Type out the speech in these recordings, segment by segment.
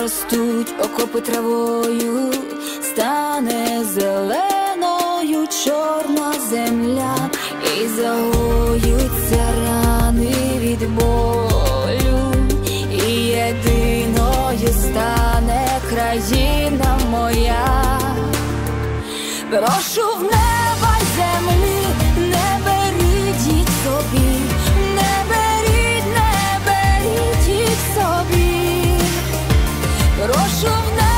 заростуть окопи травою, стане зеленою чорна земля, і загоються рани від болю, і єдиною стане країна моя. Прошу в неба землі, Прошу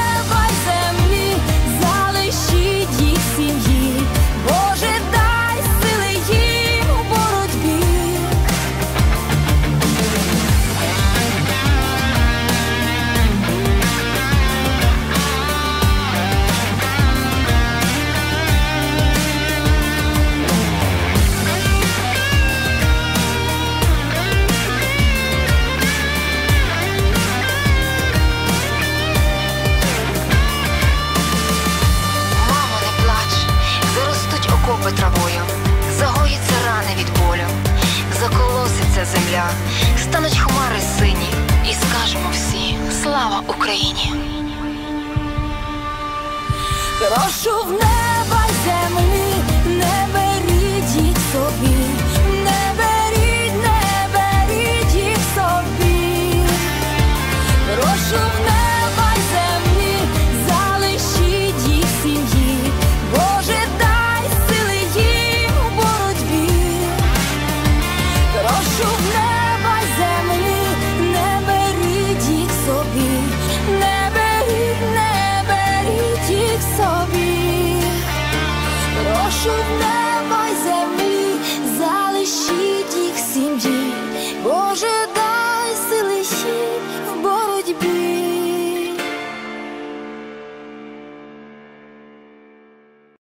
засипе загоїться рани від болю, заколоситься земля, стануть хмари сині, і скажемо всі слава Україні. Прошу в неба землі, не беріть їх собі, не беріть, не беріть собі, прошу в неба. should know.